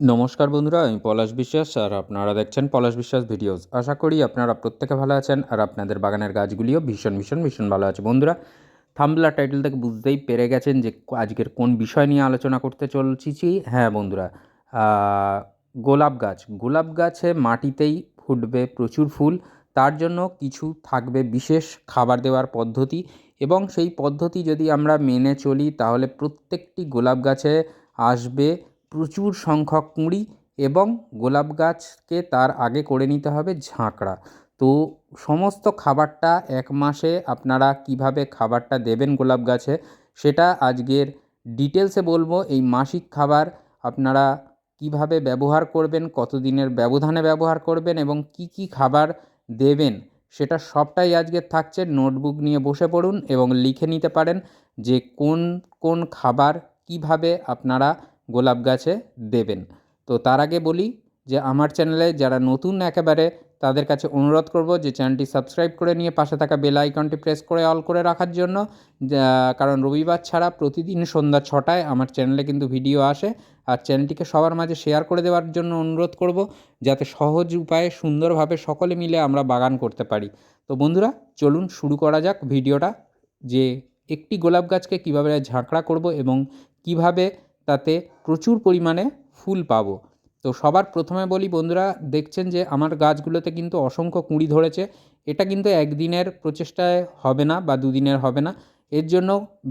নমস্কার বন্ধুরা, আমি পলাশ বিশ্বাস আর আপনারা দেখছেন পলাশ বিশ্বাস ভিডিওস। আশা করি আপনারা প্রত্যেকে ভালো আছেন আর আপনাদের বাগানের গাছগুলিও ভীষণ ভীষণ ভীষণ ভালো আছে। বন্ধুরা থাম্বলার টাইটেল থেকে বুঝতেই পেরে গেছেন যে আজকের কোন বিষয় নিয়ে আলোচনা করতে চলছি। হ্যাঁ বন্ধুরা গোলাপ গাছ। গোলাপ গাছে মাটিতেই ফুটবে প্রচুর ফুল। তার জন্য কিছু থাকবে বিশেষ খাবার দেওয়ার পদ্ধতি এবং সেই পদ্ধতি যদি আমরা মেনে চলি, তাহলে প্রত্যেকটি গোলাপ গাছে আসবে প্রচুর সংখ্যক কুঁড়ি এবং গোলাপ গাছকে তার আগে করে নিতে হবে ঝাঁকড়া। তো সমস্ত খাবারটা এক মাসে আপনারা কীভাবে খাবারটা দেবেন গোলাপ গাছে সেটা আজকের ডিটেলসে বলব। এই মাসিক খাবার আপনারা কীভাবে ব্যবহার করবেন কত দিনের ব্যবধানে ব্যবহার করবেন এবং কি কি খাবার দেবেন সেটা সবটাই আজকে থাকছে। নোটবুক নিয়ে বসে পড়ুন এবং লিখে নিতে পারেন যে কোন কোন খাবার কীভাবে আপনারা গোলাপ গাছে দেবেন। তো তার আগে বলি যে আমার চ্যানেলে যারা নতুন একেবারে তাদের কাছে অনুরোধ করব যে চ্যানেলটি সাবস্ক্রাইব করে নিয়ে পাশে থাকা বেল আইকনটি প্রেস করে অল করে রাখার জন্য। কারণ রবিবার ছাড়া প্রতিদিন সন্ধ্যা ছটায় আমার চ্যানেলে কিন্তু ভিডিও আসে। আর চ্যানেলটিকে সবার মাঝে শেয়ার করে দেওয়ার জন্য অনুরোধ করব যাতে সহজ উপায়ে সুন্দরভাবে সকলে মিলে আমরা বাগান করতে পারি। তো বন্ধুরা, চলুন শুরু করা যাক ভিডিওটা। যে একটি গোলাপ গাছকে কীভাবে ঝাঁকড়া করব এবং কীভাবে তাতে প্রচুর পরিমাণে ফুল পাবো। তো সবার প্রথমে বলি, বন্ধুরা, দেখছেন যে আমার গাছগুলোতে কিন্তু অসংখ্য কুঁড়ি ধরেছে। এটা কিন্তু একদিনের প্রচেষ্টায় হবে না বা দুদিনের হবে না। এর জন্য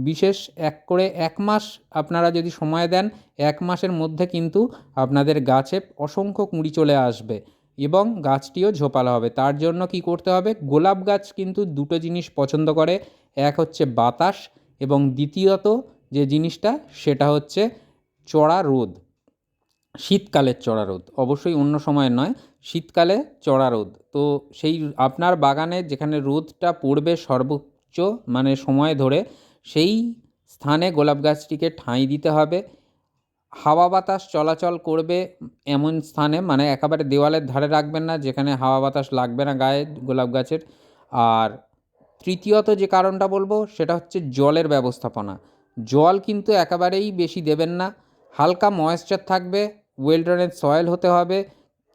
বিশেষ এক করে এক মাস আপনারা যদি সময় দেন, এক মাসের মধ্যে কিন্তু আপনাদের গাছে অসংখ্য কুঁড়ি চলে আসবে এবং গাছটিও ঝোপালো হবে। তার জন্য কি করতে হবে, গোলাপ গাছ কিন্তু দুটো জিনিস পছন্দ করে। এক হচ্ছে বাতাস এবং দ্বিতীয়ত যে জিনিসটা, সেটা হচ্ছে চড়া রোদ। শীতকালের চড়া রোদ। অবশ্যই অন্য সময় নয়, শীতকালে চড়া রোদ। তো সেই আপনার বাগানে যেখানে রোদটা পড়বে সর্বোচ্চ মানে সময় ধরে, সেই স্থানে গোলাপ গাছটিকে ঠাঁই দিতে হবে। হাওয়া বাতাস চলাচল করবে এমন স্থানে মানে একেবারে দেওয়ালের ধারে রাখবেন না, যেখানে হাওয়া বাতাস লাগবে না গায়ে গোলাপ গাছের। আর তৃতীয়ত যে কারণটা বলব, সেটা হচ্ছে জলের ব্যবস্থাপনা। জল কিন্তু একেবারেই বেশি দেবেন না। হালকা ময়েশ্চার থাকবে ওয়েল ড্রেনেজ সয়েল হতে হবে,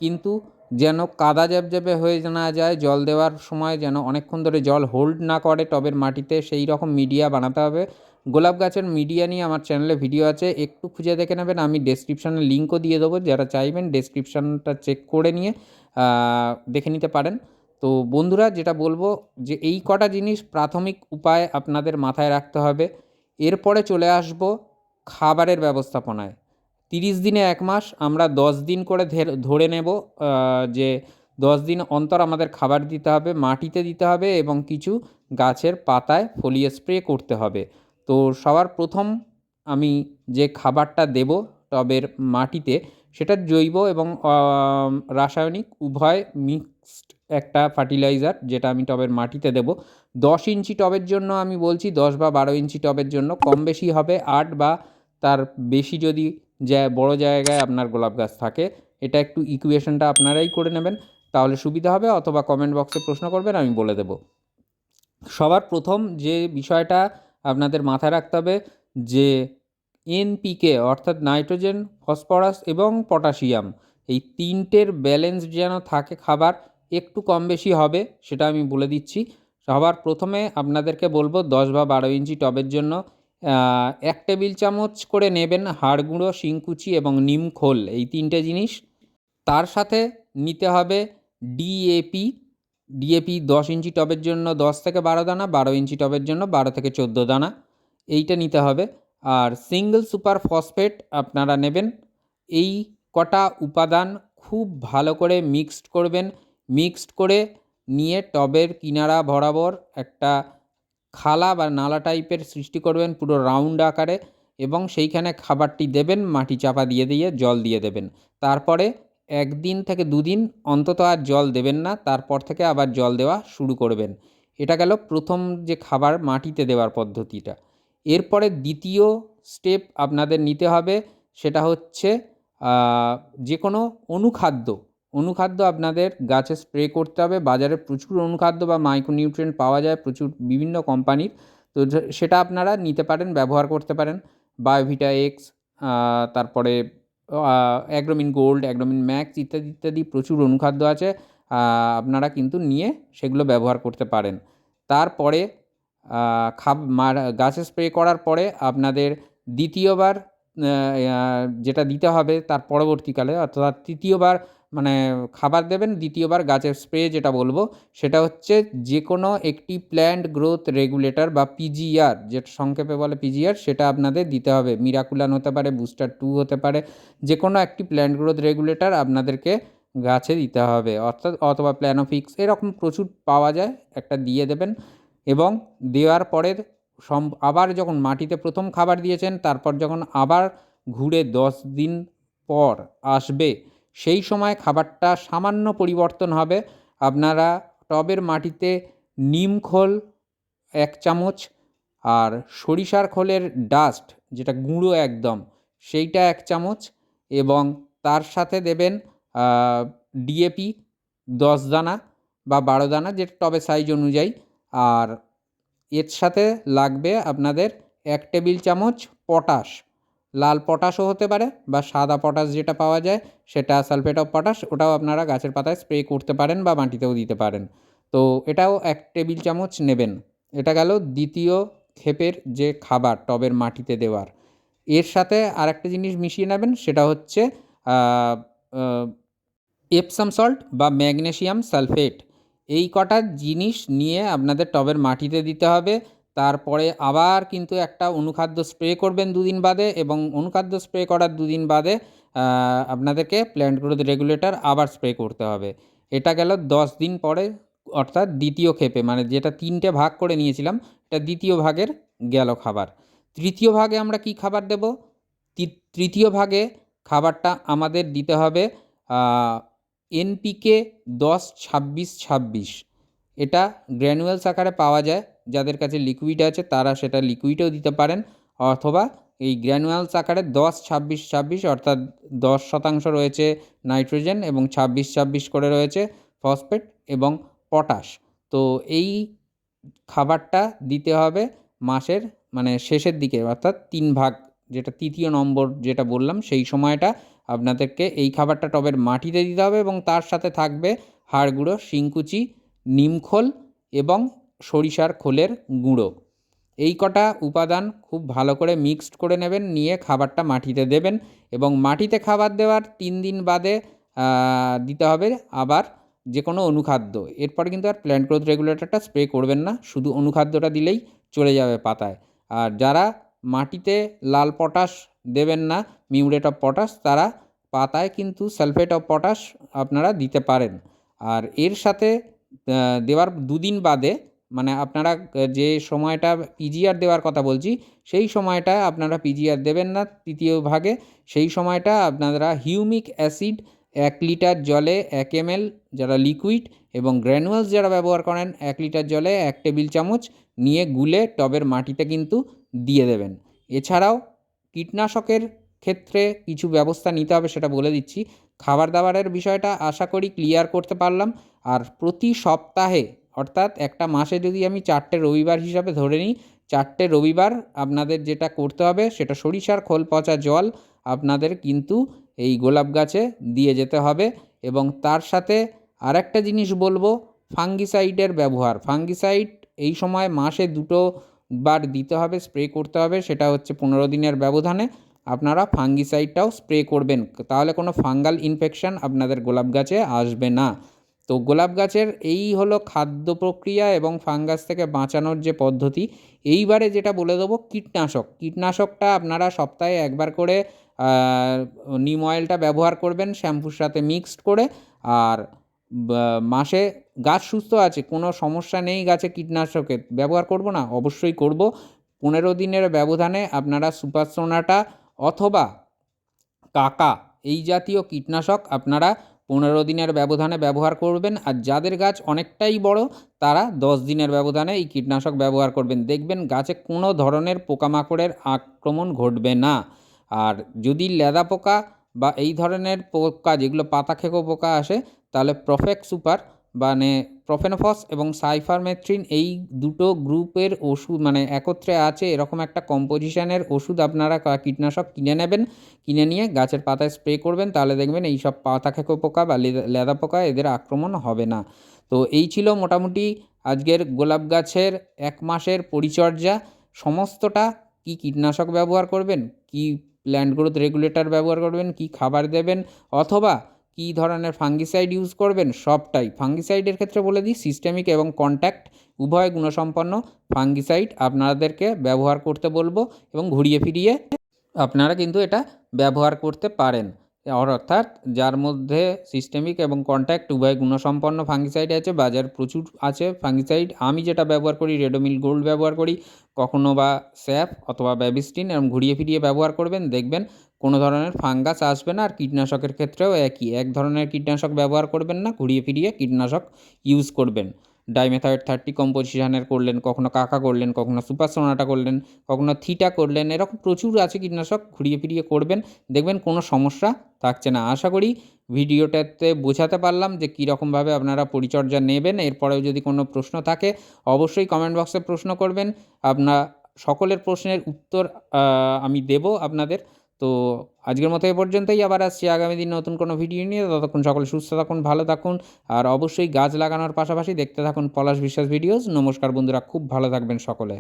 কিন্তু যেন কাদা জ্যাবজ্যাবে হয়ে না যায়, জল দেওয়ার সময় যেন অনেকক্ষণ ধরে জল হোল্ড না করে টবের মাটিতে, সেই রকম মিডিয়া বানাতে হবে। গোলাপ গাছের মিডিয়া নিয়ে আমার চ্যানেলে ভিডিও আছে, একটু খুঁজে দেখে নেবেন, আমি ডেসক্রিপশানে লিঙ্কও দিয়ে দেবো, যারা চাইবেন ডেসক্রিপশানটা চেক করে নিয়ে দেখে নিতে পারেন। তো বন্ধুরা, যেটা বলব যে এই কটা জিনিস প্রাথমিক উপায় আপনাদের মাথায় রাখতে হবে। এরপরে চলে আসব খাবারের ব্যবস্থাপনায়। তিরিশ দিনে এক মাস, আমরা দশ দিন করে ধের- নেব যে দশ দিন অন্তর আমাদের খাবার দিতে হবে, মাটিতে দিতে হবে এবং কিছু গাছের পাতায় ফলিয়ে স্প্রে করতে হবে। তো সবার প্রথম আমি যে খাবারটা দেব টবের মাটিতে, সেটা জৈব এবং রাসায়নিক, উভয় মিক্সড একটা ফার্টিলাইজার যেটা আমি টবের মাটিতে দেব। দশ ইঞ্চি টবের জন্য আমি বলছি, দশ বা বারো ইঞ্চি টবের জন্য। কম বেশি হবে আট বা তার বেশি যদি যা বড় জায়গায় আপনার গোলাপ গাছ থাকে, এটা একটু ইকুয়েশনটা আপনারাই করে নেবেন, তাহলে সুবিধা হবে, অথবা কমেন্ট বক্সে প্রশ্ন করবেন, আমি বলে দেবো। সবার প্রথম যে বিষয়টা আপনাদের মাথায় রাখতে হবে, যে এনপিকে অর্থাৎ নাইট্রোজেন, ফসফরাস এবং পটাশিয়াম, এই তিনটের ব্যালেন্স যেন থাকে খাবার, একটু কম বেশি হবে, সেটা আমি বলে দিচ্ছি। সবার প্রথমে আপনাদেরকে বলব দশ বা বারো ইঞ্চি টবের জন্য এক টেবিল চামচ করে নেবেন হাড় গুঁড়ো, শিংকুচি এবং নিম খোল, এই তিনটে জিনিস। তার সাথে নিতে হবে ডিএপি ডিএপি দশ ইঞ্চি টবের জন্য দশ থেকে বারো দানা, বারো ইঞ্চি টবের জন্য বারো থেকে চোদ্দ দানা, এইটা নিতে হবে। আর সিঙ্গেল সুপার ফসফেট আপনারা নেবেন। এই কটা উপাদান খুব ভালো করে মিক্সড করবেন। মিক্সড করে নিয়ে টবের কিনারা বরাবর একটা খালা বা নালা টাইপের সৃষ্টি করবেন পুরো রাউন্ড আকারে এবং সেইখানে খাবারটি দেবেন, মাটি চাপা দিয়ে দিয়ে জল দিয়ে দেবেন। তারপরে একদিন থেকে দুদিন অন্তত আর জল দেবেন না, তারপর থেকে আবার জল দেওয়া শুরু করবেন। এটা গেল প্রথম যে খাবার মাটিতে দেওয়ার পদ্ধতিটা। এরপরে দ্বিতীয় স্টেপ আপনাদের নিতে হবে, সেটা হচ্ছে যে কোনো অনুখাদ্য অনুখাদ্য আপনাদের গাছে স্প্রে করতে হবে। বাজারে প্রচুর অনুখাদ্য বা মাইক্রোনিউট্রিয়েন্ট পাওয়া যায়, প্রচুর বিভিন্ন কোম্পানির তো সেটা আপনারা নিতে পারেন, ব্যবহার করতে পারেন। বায়োভিটা এক্স তারপরে অ্যাগ্রোমিন গোল্ড অ্যাগ্রোমিন ম্যাক্স ইত্যাদি ইত্যাদি প্রচুর অনুখাদ্য আছে। আপনারা কিন্তু নিয়ে সেগুলো ব্যবহার করতে পারেন। তারপরে খাব গাছে স্প্রে করার পরে আপনাদের দ্বিতীয়বার যেটা দিতে হবে তার পরবর্তীকালে অর্থাৎ তৃতীয়বার মানে খাবার দেবেন, দ্বিতীয়বার গাছের স্প্রে যেটা বলব, সেটা হচ্ছে যে কোনো একটি প্ল্যান্ট গ্রোথ রেগুলেটর বা পিজিআর যেটা সংক্ষেপে বলে পিজিআর সেটা আপনাদের দিতে হবে। মিরাকুলান হতে পারে বুস্টার টু হতে পারে যে কোনো একটি প্ল্যান্ট গ্রোথ রেগুলেটর আপনাদেরকে গাছে দিতে হবে। অর্থাৎ অথবা প্ল্যানোফিক্স এরকম প্রচুর পাওয়া যায়, একটা দিয়ে দেবেন এবং দেওয়ার পরে সম, আবার যখন মাটিতে প্রথম খাবার দিয়েছেন, তারপর যখন আবার ঘুরে দশ দিন পর আসবে সেই সময় খাবারটা সামান্য পরিবর্তন হবে। আপনারা টবের মাটিতে নিম খোল, এক চামচ, আর সরিষার খোলের ডাস্ট, যেটা গুঁড়ো একদম, সেইটা এক চামচ, এবং তার সাথে দেবেন ডিএপি দশ দানা বা বারো দানা, যেটা টবের সাইজ অনুযায়ী। আর এর সাথে লাগবে আপনাদের এক টেবিল চামচ পটাশ। লাল পটাশও হতে পারে বা সাদা পটাশ যেটা পাওয়া যায়, সেটা সালফেট অফ পটাশ, ওটাও আপনারা গাছের পাতায় স্প্রে করতে পারেন বা মাটিতেও দিতে পারেন। তো এটাও এক টেবিল চামচ নেবেন। এটা গেল দ্বিতীয় ক্ষেপের যে খাবার টবের মাটিতে দেওয়ার। এর সাথে আরেকটা জিনিস মিশিয়ে নেবেন, সেটা হচ্ছে এপসাম সল্ট বা ম্যাগনেসিয়াম সালফেট এই কটা জিনিস নিয়ে আপনাদের টবের মাটিতে দিতে হবে। তারপরে আবার কিন্তু একটা অনুখাদ্য স্প্রে করবেন দুদিন বাদে এবং অনুখাদ্য স্প্রে করার দুদিন বাদে আপনাদেরকে প্ল্যান্ট গ্রোথ রেগুলেটর আবার স্প্রে করতে হবে। এটা গেল দশ দিন পরে, অর্থাৎ দ্বিতীয় ক্ষেপে মানে যেটা তিনটে ভাগ করে নিয়েছিলাম, এটা দ্বিতীয় ভাগের গেল খাবার। তৃতীয় ভাগে আমরা কি খাবার দেব? তৃতীয় ভাগে খাবারটা আমাদের দিতে হবে এনপিকে দশ ছাব্বিশ ছাব্বিশ। এটা গ্র্যানুয়ালস আকারে পাওয়া যায়। যাদের কাছে লিকুইড আছে, তারা সেটা লিকুইডেও দিতে পারেন। অথবা এই গ্র্যানুয়ালস আকারে দশ, ছাব্বিশ ছাব্বিশ অর্থাৎ দশ শতাংশ রয়েছে নাইট্রোজেন এবং ছাব্বিশ ছাব্বিশ করে রয়েছে ফসফেট এবং পটাশ তো এই খাবারটা দিতে হবে মাসের মানে শেষের দিকে, অর্থাৎ তিন ভাগ, যেটা তৃতীয় নম্বর যেটা বললাম, সেই সময়টা আপনাদেরকে এই খাবারটা টবের মাটিতে দিতে হবে এবং তার সাথে থাকবে হাড় গুঁড়ো শিংকুচি, নিমখোল এবং সরিষার খোলের গুঁড়ো। এই কটা উপাদান খুব ভালো করে মিক্সড করে নেবেন, নিয়ে খাবারটা মাটিতে দেবেন এবং মাটিতে খাবার দেওয়ার তিন দিন বাদে দিতে হবে আবার যে কোনো অনুখাদ্য। এরপর কিন্তু আর প্ল্যান্ট গ্রোথ রেগুলেটরটা স্প্রে করবেন না, শুধু অনুখাদ্যটা দিলেই চলে যাবে পাতায়। আর যারা মাটিতে লাল পটাশ দেবেন না, মিউরেট অফ পটাশ, তারা পাতায় কিন্তু সালফেট অফ পটাশ আপনারা দিতে পারেন। আর এর সাথে দেওয়ার দুদিন বাদে মানে আপনারা যে সময়টা পিজিআর দেওয়ার কথা বলছি, সেই সময়টা আপনারা পিজিআর দেবেন না তৃতীয় ভাগে। সেই সময়টা আপনারা হিউমিক অ্যাসিড এক লিটার জলে এক এমএল যারা লিকুইড এবং গ্র্যানুয়ালস যারা ব্যবহার করেন, এক লিটার জলে এক টেবিল চামচ নিয়ে গুলে টবের মাটিতে কিন্তু দিয়ে দেবেন। এছাড়াও কীটনাশকের ক্ষেত্রে কিছু ব্যবস্থা নিতে হবে সেটা বলে দিচ্ছি। খাবার দাবারের বিষয়টা আশা করি ক্লিয়ার করতে পারলাম। আর প্রতি সপ্তাহে অর্থাৎ একটা মাসে যদি আমি চারটে রবিবার হিসাবে ধরে নিই, চারটে রবিবার আপনাদের যেটা করতে হবে সেটা সরিষার খোল, পচা জল আপনাদের কিন্তু এই গোলাপ গাছে দিয়ে যেতে হবে। এবং তার সাথে আরেকটা জিনিস বলব, ফাঙ্গিসাইডের ব্যবহার। ফাঙ্গিসাইড এই সময় মাসে দুটো বার দিতে হবে, স্প্রে করতে হবে, সেটা হচ্ছে পনেরো দিনের ব্যবধানে। আপনারা ফাঙ্গিসাইডটাও স্প্রে করবেন, তাহলে কোনো ফাঙ্গাল ইনফেকশন আপনাদের গোলাপ গাছে আসবে না। তো গোলাপ গাছের এই হলো খাদ্য প্রক্রিয়া এবং ফাঙ্গাস থেকে বাঁচানোর যে পদ্ধতি, এইবারে যেটা বলে দেবো কীটনাশক। কীটনাশকটা আপনারা সপ্তাহে একবার করে নিম অয়েলটা ব্যবহার করবেন, শ্যাম্পুর সাথে মিক্সড করে, আর মাসে গাছ সুস্থ আছে, কোনো সমস্যা নেই গাছে কীটনাশকের ব্যবহার করব না, অবশ্যই করব। পনেরো দিনের ব্যবধানে আপনারা সুপার সোনাটা অথবা কাকা, এই জাতীয় কীটনাশক আপনারা পনেরো দিনের ব্যবধানে ব্যবহার করবেন আর যাদের গাছ অনেকটাই বড়, তারা দশ দিনের ব্যবধানে এই কীটনাশক ব্যবহার করবেন। দেখবেন গাছে কোনো ধরনের পোকামাকড়ের আক্রমণ ঘটবে না। আর যদি লেদা পোকা বা এই ধরনের পোকা যেগুলো পাতা খেকো পোকা আসে, তাহলে প্রফেক্ট সুপার মানে প্রফেনোফস এবং সাইফারমেথ্রিন এই দুটো গ্রুপের ওষুধ মানে একত্রে আছে এরকম একটা কম্পোজিশনের ওষুধ। আপনারা কীটনাশক কিনে নেবেন, কিনে নিয়ে গাছের পাতায় স্প্রে করবেন, তাহলে দেখবেন এই সব পাতা খেকো পোকা বা লেদা- পোকা এদের আক্রমণ হবে না। তো এই ছিল মোটামুটি আজকের গোলাপ গাছের এক মাসের পরিচর্যা। সমস্তটা কি কীটনাশক ব্যবহার করবেন, কি প্ল্যান্ট গ্রোথ রেগুলেটর ব্যবহার করবেন, কি খাবার দেবেন, অথবা কী ধরনের ফাঙ্গিসাইড ইউজ করবেন? সবটাই। ফাঙ্গিসাইডের ক্ষেত্রে বলে দিই সিস্টেমিক এবং কন্ট্যাক্ট উভয় গুণসম্পন্ন ফাঙ্গিসাইড আপনাদেরকে ব্যবহার করতে বলব এবং ঘুরিয়ে ফিরিয়ে আপনারা কিন্তু এটা ব্যবহার করতে পারেন। অর্থাৎ যার মধ্যে সিস্টেমিক এবং কন্ট্যাক্ট উভয় গুণসম্পন্ন ফাঙ্গিসাইড আছে বাজার প্রচুর আছে ফাঙ্গিসাইড আমি যেটা ব্যবহার করি, রেডোমিল গোল্ড ব্যবহার করি, কখনো বা স্যাপ অথবা ব্যাবিস্টিন এরকম ঘুরিয়ে ফিরিয়ে ব্যবহার করবেন, দেখবেন কোনো ধরনের ফাঙ্গাস আসবে না আর কীটনাশকের ক্ষেত্রেও একই। এক ধরনের কীটনাশক ব্যবহার করবেন না, ঘুরিয়ে ফিরিয়ে কীটনাশক ইউজ করবেন। ডাইমেথাইড থার্টি কম্পোজিশানের করলেন, কখনো কাকা করলেন, কখনো সুপার সোনাটা করলেন, কখনো থিটা করলেন, এরকম প্রচুর আছে কীটনাশক, ঘুরিয়ে ফিরিয়ে করবেন, দেখবেন কোনো সমস্যা থাকছে না। আশা করি ভিডিওটাতে বোঝাতে পারলাম যে কীরকমভাবে আপনারা পরিচর্যা নেবেন। এরপরেও যদি কোনো প্রশ্ন থাকে, অবশ্যই কমেন্ট বক্সে প্রশ্ন করবেন। আপনার সকলের প্রশ্নের উত্তর আমি দেব আপনাদের। তো আজকের মতো এ পর্যন্তই। আবার আসছি আগামী দিন নতুন কোনো ভিডিও নিয়ে। ততক্ষণ সকলে সুস্থ থাকুন, ভালো থাকুন আর অবশ্যই গাছ লাগানোর পাশাপাশি দেখতে থাকুন পলাশ বিশ্বাস ভিডিওস। নমস্কার বন্ধুরা, খুব ভালো থাকবেন সকলে।